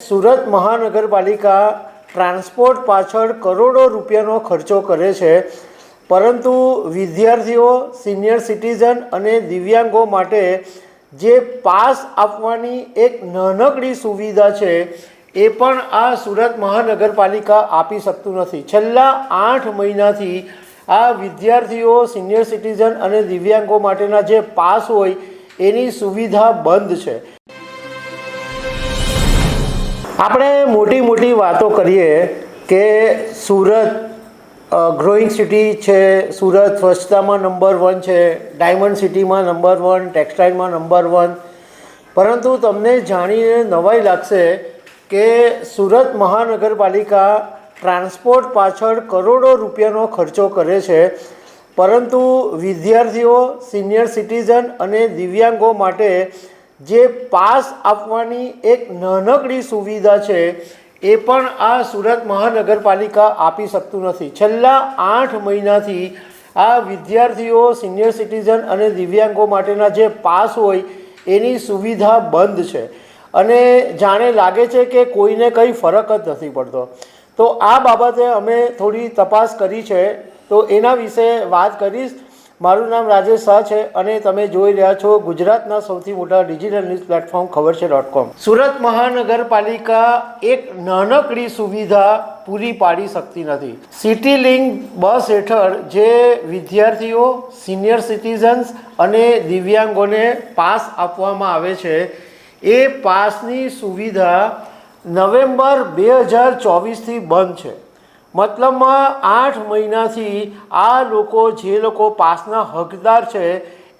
સુરત મહાનગરપાલિકા ટ્રાન્સપોર્ટ પાછળ કરોડો રૂપિયાનો ખર્ચો કરે છે. પરંતુ વિદ્યાર્થીઓ, સિનિયર સિટીઝન અને દિવ્યાંગો માટે જે પાસ આપવાની એક નાનકડી સુવિધા છે, એ પણ આ સુરત મહાનગરપાલિકા આપી શકતું નથી. છેલ્લા આઠ મહિનાથી આ વિદ્યાર્થીઓ, સિનિયર સિટીઝન અને દિવ્યાંગો માટેના જે પાસ હોય, એની સુવિધા બંધ છે. આપણે મોટી મોટી વાતો કરીએ કે સુરત ગ્રોઈંગ સિટી છે, સુરત સ્વચ્છતામાં નંબર વન છે ડાયમંડ સિટીમાં નંબર વન ટેક્સટાઇલમાં નંબર વન પરંતુ તમને જાણીને નવાઈ લાગશે કે સુરત મહાનગરપાલિકા ટ્રાન્સપોર્ટ પાછળ કરોડો રૂપિયાનો ખર્ચો કરે છે. પરંતુ વિદ્યાર્થીઓ સિનિયર સિટીઝન અને દિવ્યાંગો માટે જે પાસ આપવાની એક નાનકડી સુવિધા છે, એ પણ આ સુરત મહાનગરપાલિકા આપી શકતું નથી. છેલ્લા આઠ મહિનાથી આ વિદ્યાર્થીઓ, સિનિયર સિટીઝન અને દિવ્યાંગો માટેના જે પાસ હોય, એની સુવિધા બંધ છે. અને જાણે લાગે છે કે કોઈને કંઈ ફરક જ નથી પડતો. તો આ બાબતે અમે થોડી તપાસ કરી છે. તો એના વિશે વાત કરીશ. મારું નામ રાજેશ શાહ છે અને તમે જોઈ રહ્યા છો ગુજરાતના સૌથી મોટા ડિજિટલ ન્યૂઝ પ્લેટફોર્મ ખબર છે ડોટ કોમ. સુરત મહાનગરપાલિકા એક નાનકડી સુવિધા પૂરી પાડી શકતી નથી. સિટી લિંક બસ હેઠળ જે વિદ્યાર્થીઓ, સિનિયર સિટીઝન્સ અને દિવ્યાંગોને પાસ આપવામાં આવે છે, એ પાસની સુવિધા નવેમ્બર બે હજાર ચોવીસથી બંધ છે. મતલબમાં આઠ મહિનાથી આ લોકો જે લોકો પાસના હકદાર છે,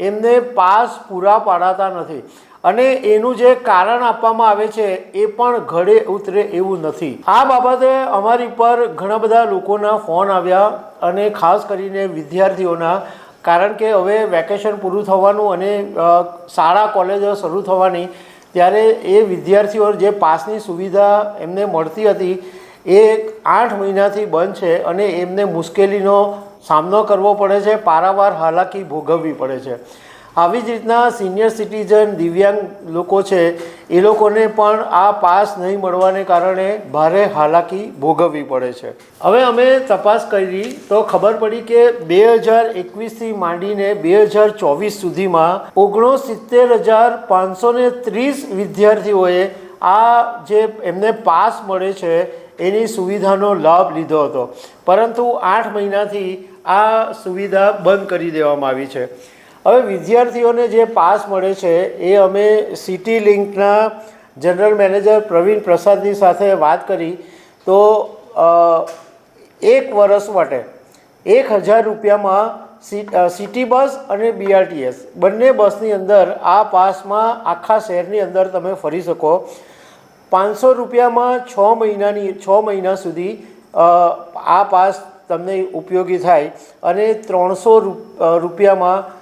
એમને પાસ પૂરા પાડાતા નથી. અને એનું જે કારણ આપવામાં આવે છે, એ પણ ઘડે ઉતરે એવું નથી. આ બાબતે અમારી પર ઘણા બધા લોકોના ફોન આવ્યા અને ખાસ કરીને વિદ્યાર્થીઓના, કારણ કે હવે વેકેશન પૂરું થવાનું અને શાળા કોલેજો શરૂ થવાની, ત્યારે એ વિદ્યાર્થીઓ જે પાસની સુવિધા એમને મળતી હતી એ આઠ મહિનાથી બંધ છે અને એમને મુશ્કેલીનો સામનો કરવો પડે છે, પારાવાર હાલાકી ભોગવવી પડે છે. આવી જ રીતના સિનિયર સિટીઝન, દિવ્યાંગ લોકો છે, એ લોકોને પણ આ પાસ નહીં મળવાને કારણે ભારે હાલાકી ભોગવવી પડે છે. હવે અમે તપાસ કરી તો ખબર પડી કે બે હજાર એકવીસથી માંડીને બે હજાર ચોવીસ સુધીમાં ઓગણસિત્તેર હજાર પાંચસો ને ત્રીસ વિદ્યાર્થીઓએ આ જે એમને પાસ મળે છે એની સુવિધાનો લાભ લીધો હતો. પરંતુ આઠ મહિનાથી આ સુવિધા બંધ કરી દેવામાં આવી છે. હવે વિદ્યાર્થીઓને જે પાસ મળે છે, એ અમે સિટી લિંકના જનરલ મેનેજર પ્રવીણ પ્રસાદની સાથે વાત કરી. તો એક વર્ષ માટે એક હજાર રૂપિયામાં સિટી બસ અને બીઆરટીએસ બંને બસની અંદર આ પાસમાં આખા શહેરની અંદર તમે ફરી શકો. પાંચસો રૂપિયામાં છ મહિનાની, છ મહિના સુધી આ પાસ તમને ઉપયોગી થાય અને ત્રણસો રૂપ- રૂપિયામાં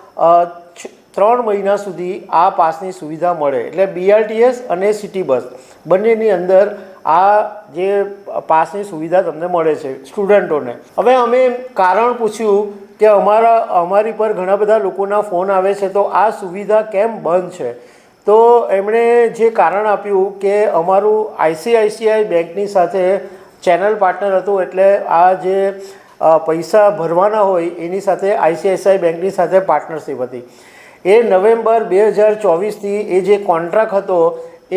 ત્રણ મહિના સુધી આ પાસની સુવિધા મળે. એટલે બીઆરટીએસ અને સિટી બસ બંનેની અંદર આ જે પાસની સુવિધા તમને મળે છે સ્ટુડન્ટોને. હવે અમે કારણ પૂછ્યું કે અમારા, અમારી પર ઘણા બધા લોકોના ફોન આવે છે, તો આ સુવિધા કેમ બંધ છે? તો એમણે જે કારણ આપ્યું કે અમારું આઈસીઆઈસીઆઈ બેંકની સાથે ચેનલ પાર્ટનર હતું એટલે આ જે પૈસા ભરવાના હોય એની સાથે આઈસીઆઈસીઆઈ બેંકની સાથે પાર્ટનરશિપ હતી. એ નવેમ્બર બે હજાર ચોવીસથી એ જે કોન્ટ્રાક્ટ હતો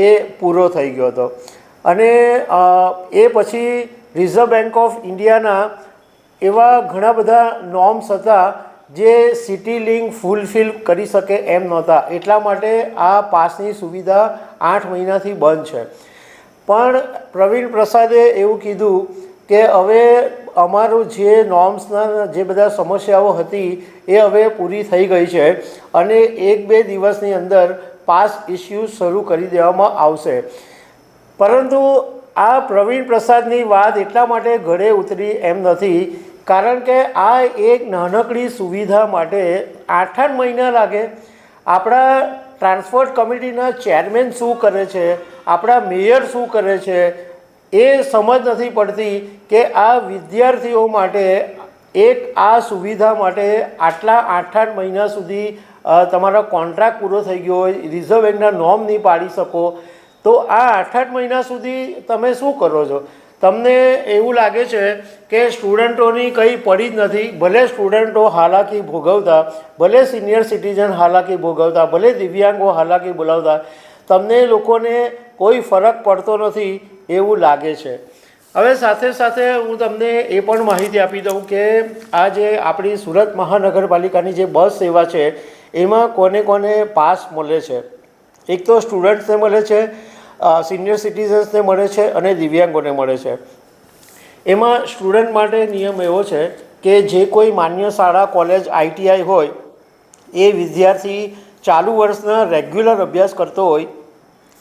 એ પૂરો થઈ ગયો હતો. અને એ પછી રિઝર્વ બેંક ઓફ ઇન્ડિયાના એવા ઘણા બધા નોર્મ્સ હતા જે સિટી લિંક ફૂલફિલ કરી શકે એમ નહોતા. એટલા માટે આ પાસની સુવિધા આઠ મહિનાથી બંધ છે. પણ પ્રવીણ પ્રસાદે એવું કીધું કે હવે અમારું જે નોર્મ્સના જે બધા સમસ્યાઓ હતી એ હવે પૂરી થઈ ગઈ છે અને એક બે દિવસની અંદર પાસ ઇસ્યુ શરૂ કરી દેવામાં આવશે. પરંતુ આ પ્રવીણ પ્રસાદની વાત એટલા માટે ઘરે ઉતરી એમ નથી કારણ કે આ એક નાનકડી સુવિધા માટે આઠ આઠ મહિના લાગે. આપણા ટ્રાન્સપોર્ટ કમિટીના ચેરમેન શું કરે છે, આપણા મેયર શું કરે છે, એ સમજ નથી પડતી કે આ વિદ્યાર્થીઓ માટે એક આ સુવિધા માટે આટલા આઠ આઠ મહિના સુધી તમારો કોન્ટ્રાક્ટ પૂરો થઈ ગયો હોય, રિઝર્વ બેંકના નોર્મ નહીં પાડી શકો. તો આ આઠ આઠ મહિના સુધી તમે શું કરો છો? તમને એવું લાગે છે કે સ્ટુડન્ટોની કંઈ પડી જ નથી, ભલે સ્ટુડન્ટો હાલાકી ભોગવતા, ભલે સિનિયર સિટીઝન હાલાકી ભોગવતા, ભલે દિવ્યાંગો હાલાકી બોલાવતા, તમને લોકોને કોઈ ફરક પડતો નથી એવું લાગે છે. હવે સાથે સાથે હું તમને એ પણ માહિતી આપી દઉં કે આ જે આપણી સુરત મહાનગરપાલિકાની જે બસ સેવા છે, એમાં કોને કોને પાસ મળે છે? એક તો સ્ટુડન્ટ્સને મળે છે સિનિયર સિટીઝન્સને મળે છે અને દિવ્યાંગોને મળે છે. એમાં સ્ટુડન્ટ માટે નિયમ એવો છે કે જે કોઈ માન્ય શાળા કોલેજ આઈટીઆઈ હોય, એ વિદ્યાર્થી ચાલુ વર્ષના રેગ્યુલર અભ્યાસ કરતો હોય,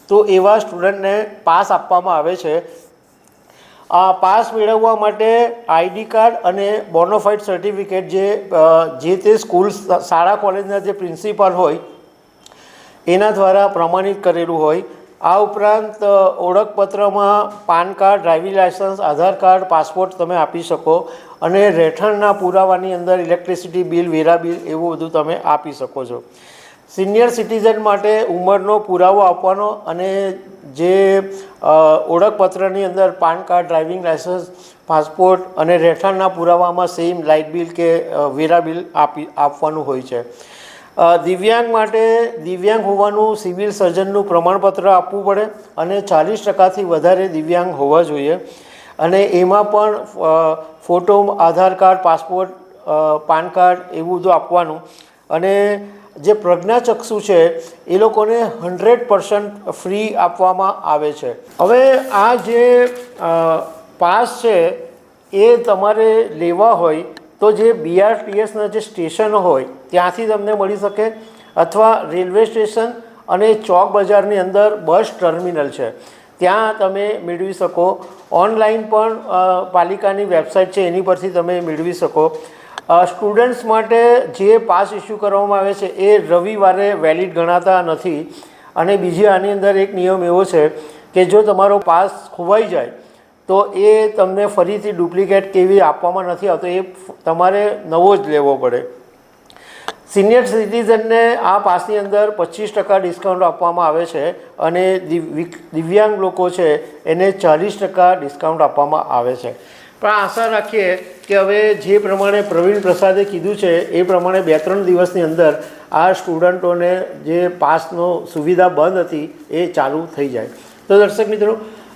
તો એવા સ્ટુડન્ટને પાસ આપવામાં આવે છે. આ પાસ મેળવવા માટે આઈડી કાર્ડ અને બોનોફાઇડ સર્ટિફિકેટ જે જે તે સ્કૂલ શાળા કોલેજના જે પ્રિન્સિપાલ હોય, એના દ્વારા પ્રમાણિત કરેલું હોય. આ ઉપરાંત ઓળખપત્રમાં PAN card, driving licence Aadhaar card, passport તમે આપી શકો અને રહેઠાણના પુરાવાની અંદર ઇલેક્ટ્રિસિટી બિલ, વેરા બિલ એવું બધું તમે આપી શકો છો. સિનિયર સિટીઝન માટે ઉંમરનો પુરાવો આપવાનો અને જે ઓળખપત્રની અંદર PAN card, driving licence passport અને રહેઠાણના પુરાવામાં સેમ લાઇટ બિલ કે વેરા બિલ આપી, આપવાનું હોય છે. દિવ્યાંગ માટે દિવ્યાંગ હોવાનું સિવિલ સર્જનનું પ્રમાણપત્ર આપવું પડે અને ચાલીસ ટકાથી વધારે દિવ્યાંગ હોવા જોઈએ. અને એમાં પણ photo, Aadhaar card, passport PAN card એવું બધું આપવાનું. અને જે પ્રજ્ઞાચક્ષુ છે, એ લોકોને હંડ્રેડ પર્સન્ટ ફ્રી આપવામાં આવે છે. હવે આ જે પાસ છે, એ તમારે લેવા હોય તો જે બીઆરટીએસના જે સ્ટેશનો હોય, ત્યાંથી તમને મળી શકે અથવા રેલવે સ્ટેશન અને ચોક બજારની અંદર બસ ટર્મિનલ છે. ત્યાં તમે મેળવી શકો. ઓનલાઈન પણ પાલિકાની વેબસાઇટ છે, એની પરથી તમે મેળવી શકો. સ્ટુડન્ટ્સ માટે જે પાસ ઇસ્યુ કરવામાં આવે છે, એ રવિવારે વેલિડ ગણાતા નથી. અને બીજી આની અંદર એક નિયમ એવો છે કે જો તમારો પાસ ખોવાઈ જાય તો એ તમને ફરીથી ડુપ્લિકેટ કેવી આપવામાં નથી આવતો, એ તમારે નવો જ લેવો પડે. સિનિયર સિટીઝનને આ પાસની અંદર પચીસ ટકા ડિસ્કાઉન્ટ આપવામાં આવે છે અને દિવ- દિવ્યાંગ લોકો છે એને ચાલીસ ટકા ડિસ્કાઉન્ટ આપવામાં આવે છે. પણ આશા રાખીએ કે હવે જે પ્રમાણે પ્રવીણ પ્રસાદે કીધું છે, એ પ્રમાણે બે ત્રણ દિવસની અંદર આ સ્ટુડન્ટોને જે પાસનો સુવિધા બંધ હતી એ ચાલુ થઈ જાય. તો દર્શક મિત્રો